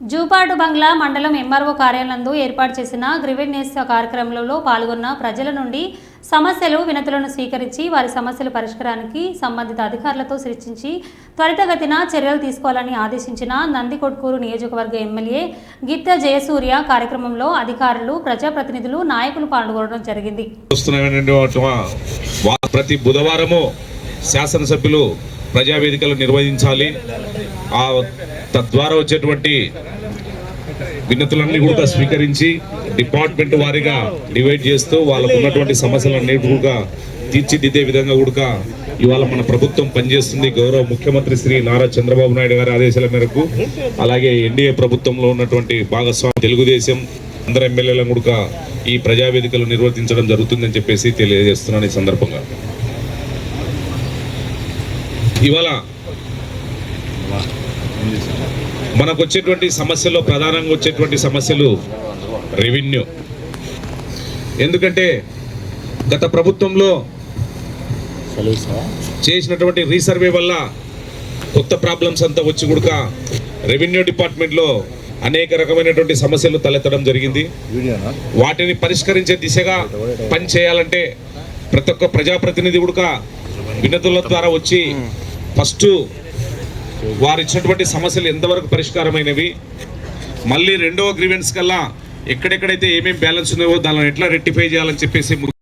జూపాటు బంగ్లా మండలం ఎంఆర్ఓ కార్యాలయంలో ఏర్పాటు చేసిన గ్రివెడ్నెస్ కార్యక్రమంలో పాల్గొన్న ప్రజల నుండి సమస్యలు వినతులను స్వీకరించి వారి సమస్యల పరిష్కారానికి సంబంధిత అధికారులతో చర్చించి త్వరితగతిన చర్యలు తీసుకోవాలని ఆదేశించిన నందికొట్కూరు నియోజకవర్గ ఎమ్మెల్యే గిత్త జయసూర్య కార్యక్రమంలో అధికారులు ప్రజాప్రతినిధులు నాయకులు పాల్గొనడం జరిగింది. ప్రతి బుధవారము శాసనసభ్యులు ప్రజావేదికలు నిర్వహించాలి. ఆ తద్వారా వచ్చేటువంటి విన్నతులన్నీ కూడా స్వీకరించి డిపార్ట్మెంట్ వారిగా డివైడ్ చేస్తూ వాళ్ళకు ఉన్నటువంటి సమస్యలన్నీ కూడా తీర్చిదిద్దే విధంగా కూడా ఇవాళ మన ప్రభుత్వం పనిచేస్తుంది. గౌరవ ముఖ్యమంత్రి శ్రీ నారా చంద్రబాబు నాయుడు గారి ఆదేశాల మేరకు. అలాగే ఎన్డీఏ ప్రభుత్వంలో ఉన్నటువంటి భాగస్వామి తెలుగుదేశం అందరు ఎమ్మెల్యేలను కూడా ఈ ప్రజావేదికలు నిర్వర్తించడం జరుగుతుందని చెప్పేసి తెలియజేస్తున్నాను ఈ సందర్భంగా. ఇవాళ మనకు వచ్చేటువంటి సమస్యల్లో ప్రధానంగా వచ్చేటువంటి సమస్యలు రెవెన్యూ ఎందుకంటే గత ప్రభుత్వంలో చేసినటువంటి రీసర్వే వల్ల కొత్త ప్రాబ్లమ్స్ అంతా వచ్చి కూడక రెవెన్యూ డిపార్ట్మెంట్లో అనేక రకమైనటువంటి సమస్యలు తలెత్తడం జరిగింది. వాటిని పరిష్కరించే దిశగా పని చేయాలంటే ప్రతి ఒక్క ప్రజాప్రతినిధి కూడా వినతుల ద్వారా వచ్చి ఫస్ట్ వారు ఇచ్చినటువంటి సమస్యలు ఎంతవరకు పరిష్కారమైనవి? మళ్ళీ రెండవ గ్రీవెన్స్ కల్లా ఎక్కడెక్కడైతే ఏమేమి బ్యాలెన్స్ ఉన్నాయో దానిని ఎట్లా రెక్టిఫై చేయాలని చెప్పేసి